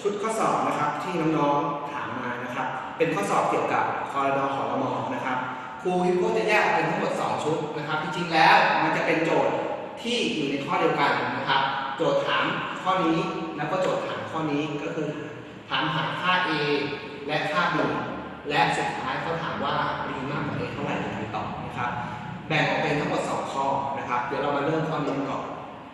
ชุดข้อสอบนะครับที่น้องๆถามมานะครับ เป็นข้อสอบเกี่ยวกับคอรดอขอรมอนะครับครูฮิวโก้จะแยกเป็นทั้งหมด 2 ชุดนะครับ จริงๆแล้วมันจะเป็นโจทย์ที่อยู่ในข้อเดียวกันนะครับ โจทย์ถามข้อนี้แล้วก็โจทย์ถามข้อนี้ก็คือ ถามหาค่า a และค่า b และสุดท้ายเขาถามว่า b มากกว่า a เท่าไหร่ในการตอบนะครับ แบ่งออกเป็นทั้งหมด 2 ข้อนะครับ เดี๋ยวเรามาเริ่มข้อนี้กันก่อน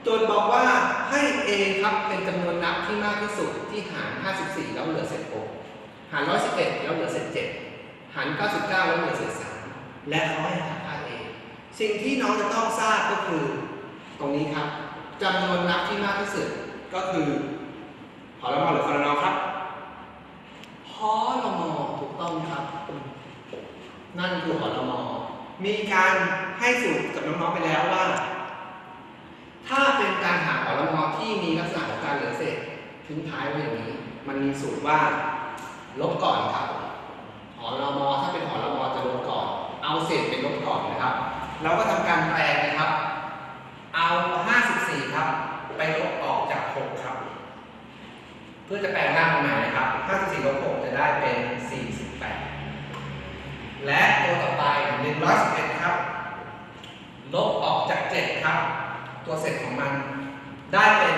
โจทย์บอกว่าให้ a ครับเป็นจำนวนนับที่มากที่สุดที่หาร 54 แล้วเหลือเศษ6หาร 111 แล้วเหลือเศษ7หาร 99 แล้วเหลือเศษ3และเขาให้หาค่า a สิ่งที่น้องจะต้องทราบก็คือ ตรงนี้ครับจำนวนนับที่มากที่สุดก็คือหอละมอหรือคอรนอครับหอละมอถูกต้องครับ นั่นคือหอละมอมีการให้สูตรกับน้องๆไปแล้วว่าถ้าเป็นการหาหอละมอที่มีลักษณะของการเหลือเศษ ทิ้งท้ายไว้อย่างนี้ มันมีสูตรว่าลบก่อนครับหอละมอถ้าเป็นหอละมอจะลบก่อน เอาเศษเป็นลบก่อนนะครับ เราก็ทำการแปลงนะครับ เอา 54 ครับ ไปลบออกจาก 6 ครับ เพื่อจะแปลงร่างออกมานะครับ 54ลบ6จะได้เป็น 48 และตัวต่อไป111ครับ ลบออกจาก 7 ครับ ตัวเศษของมันได้เป็น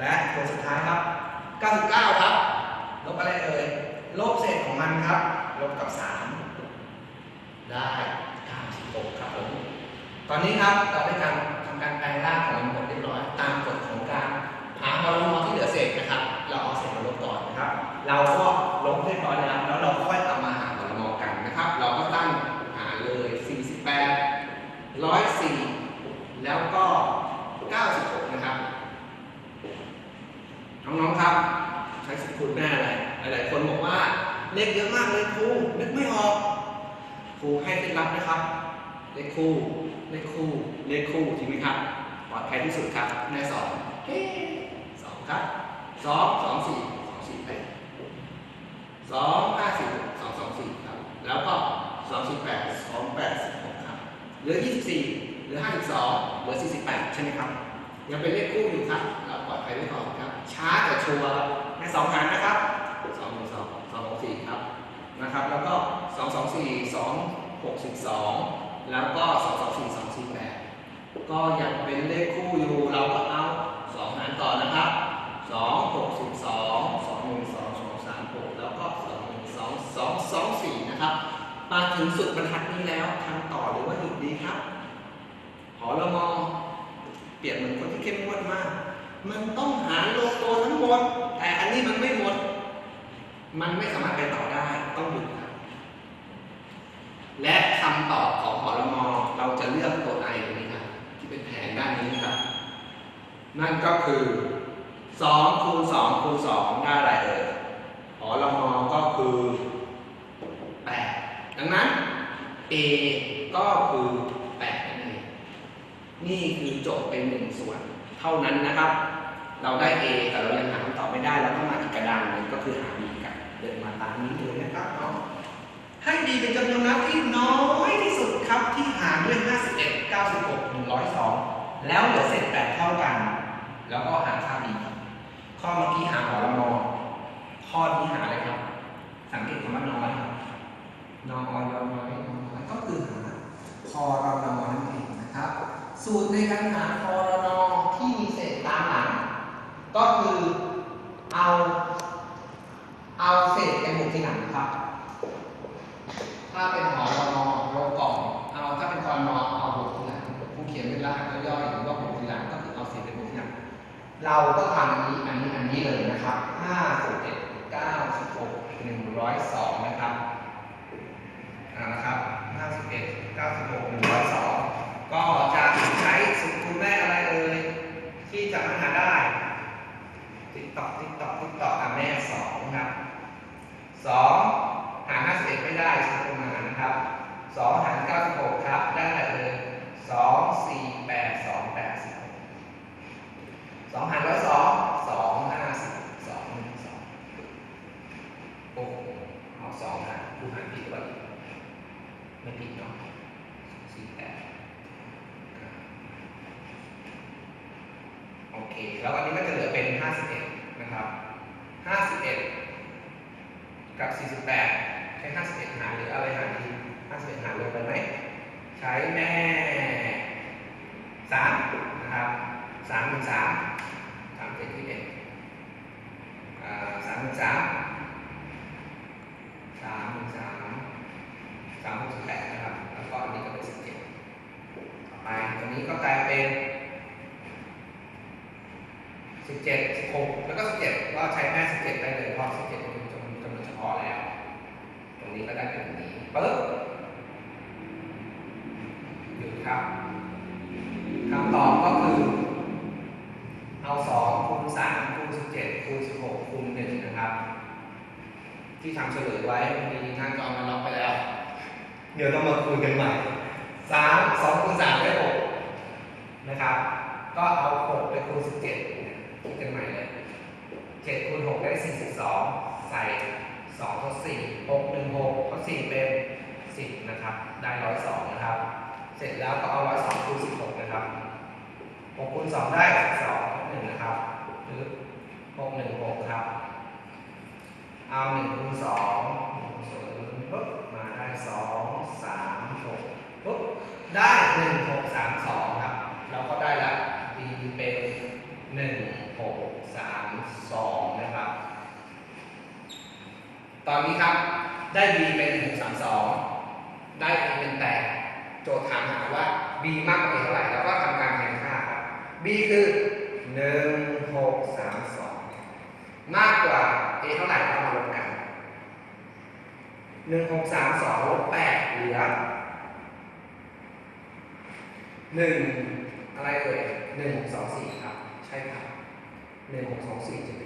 และตัวสุดท้ายครับ 99 ครับ ลบอะไรเอ่ย ลบเศษของมันครับ ลบกับ 3 ได้ 96 ครับผม ตอนนี้ครับเราได้การทำการแปลงร่างของมันหมดเรียบร้อย ตามกฎของการหาฮอลโมที่เหลือเศษนะครับ เราเอาเศษมาลบก่อนนะครับ เราก็ลบเรียบร้อยแล้วแล้วเราค่อยเอามาหาฮอลโมกันนะครับ เราก็ตั้งหาเลย 48 104 แล้วก็ 96 นะครับ น้องๆครับ ใช้สกุลแม่อะไรหลายๆคนบอกว่าเลขเยอะมากเลยครูนึกไม่ออกครูให้เคล็ดลับนะครับ เลขคู่ เลขคู่ เลขคู่จริงไหมครับปลอดภัยที่สุดครับแม่สองสองครับสองสองสี่สองสี่แปดสองห้าสี่สองสองสี่ครับ แล้วก็สองสี่แปดสองแปดสิบหกครับเหลือยี่สิบสี่เหลือห้าสิบสองเหลือสี่สิบแปดใช่ไหมครับยังเป็นเลขคู่อยู่ครับ เราปลอดภัยไว้ก่อนครับ ช้าแต่ชัวร์ครับแม่สองหารนะครับสองหนึ่งสองสองหกสี่ครับนะครับ แล้วก็สองสองสี่สองหกสิบสองแล้วก็สองสองสี่สองสี่แปดก็ยังเป็นเลขคู่อยู่เราก็เอาสองหารต่อนะครับสองหกสิบสองสองหนึ่งสองสองสามหกแล้วก็สองหนึ่งสองสองสองสี่นะครับมาถึงสุดบรรทัดนี้แล้วทำต่อหรือว่าหยุดดีครับหอละมอเปรียบเหมือนคนที่เข้มงวดมาก มันต้องหารลงตัวทั้งหมด แต่อันนี้มันไม่หมด มันไม่สามารถไปต่อได้ ต้องหยุดครับและคำตอบของหอละมอเราจะเลือกตัวไอตรงนี้ครับที่เป็นแผนด้านนี้ครับ นั่นก็คือ2คูณ2คูณ2ได้อะไรเอ่ยหอละมอก็คือ8ดังนั้น a ก็คือ8นั่นเองนี่คือโจทย์เป็นหนึ่งส่วนเท่านั้นนะครับ เราได้ A แต่เรายังหาคำตอบไม่ได้เราต้องมาอีกกระดานหนึงก็คือหา B กันเดินมาตามนี้เลยนะครับเนาะให้ B เป็นจำนวนนับที่น้อยที่สุดครับที่หารด้วย 51 96 102 แล้วเหลือเศษ8เท่ากัน แล้วก็หาค่า B ข้อเมื่อกี้หาหอละมอข้อนี้หาอะไรครับ สังเกตคำว่าน้อยครับนอยน้อยน้อยก็คือหาคอรนอนั่นเองนะครับ สูตรในการหาคอรนอที่มีเศษตามหลั ก็คือเอาเอาเศษไปบวกทีหลังครับ ถ้าเป็นหอรนอลงก่อนเอาถ้าเป็นคอรนอเอาบวกทีหลังผู้เขียนเป็นรหัสย่อยหรือว่าบวกทีหลังก็คือเอาเศษไปบวกทีหลังเราก็ทำอันนี้อันนี้อันนี้เลยนะครับ5 11 9 16 102นะครับอ่านะครับ51 96 102 ก็จะใช้สุดคูณแม่อะไรเอ่ยที่จะมาหาได้ ติ๊กตอกติ๊กตอกติ๊กตอกอะแม่สองครับสองหาร51ไม่ได้สุดคูณมานะครับ สองหาร96ครับได้อะไรเอ่ยสองสี่แปดสองแปดสิบสองหารร้อยสองสองห้าสิบสองหนึ่งสองโอ้โหเอาสองหารคูหารผิดหรือเปล่าไม่ผิดเนาะสี่แปดโอเค แล้วอันนี้ก็จะเหลือเป็นห้าสิบเอ็ดนะครับห้าสิบเอ็ดกับสี่สิบแปดใช้ห้าสิบเอ็ดหารหรืออะไรหารดีาเอ็ดหารลงไปไหม ใช้แม่สามนะครับสามหนึ่งสามสามเจ็ดที่เอ็ดสามหนึ่งสามสามหนึ่งสามสามหกสิบแปดนะครับ แล้วก็อันนี้ก็เป็นสิบเจ็ดต่อไปตรงนี้ก็กลายเป็นสิบเจ็ดสิบหกแล้วก็สิบเจ็ดก็ใช้แม่สิบเจ็ดได้เลยเพราะสิบเจ็ดเป็นจำนวนจำนวนเฉพาะแล้ว ตรงนี้ก็ได้เป็นแบบนี้ปึ๊บ ที่ทำเฉลยไว้บางทีท่านก็อมันล็อกไปแล้ว เดี๋ยวต้องมาคุยกันใหม่สามสองคูณสามได้หกนะครับ ก็เอาหกไปคูณสิบเจ็ดคิดกันใหม่เลยเจ็ดคูณหกได้สี่สิบสองใส่สองทดสี่หกหนึ่งหกทดสี่เป็นสิบนะครับ ได้ร้อยสองนะครับ เสร็จแล้วก็เอาร้อยสองคูณสิบหกนะครับหกคูณสองได้สองหนึ่งนะครับหรือหกหนึ่งหกครับ เอา1คูณ2 1คูณ2ปุ๊บมาได้2 3 6ปุ๊บได้1 6 3 2ครับ เราก็ได้ละ b เป็น1 6 3 2นะครับ ตอนนี้ครับได้ b เป็น1 6 3 2ได้ a เป็น8โจทย์ถามหาว่า b มากกว่า a เท่าไหร่แล้วก็ทำการแทนค่าครับ b คือ 1 6 3 2 มากกว่า a เท่าไหร่ก็มาลบกัน หนึ่งหกสามสองลบแปดเหลือหนึ่งอะไรเอ่ยหนึ่งหกสองสี่ครับ ใช่ครับหนึ่งหกสองสี่จะเป็น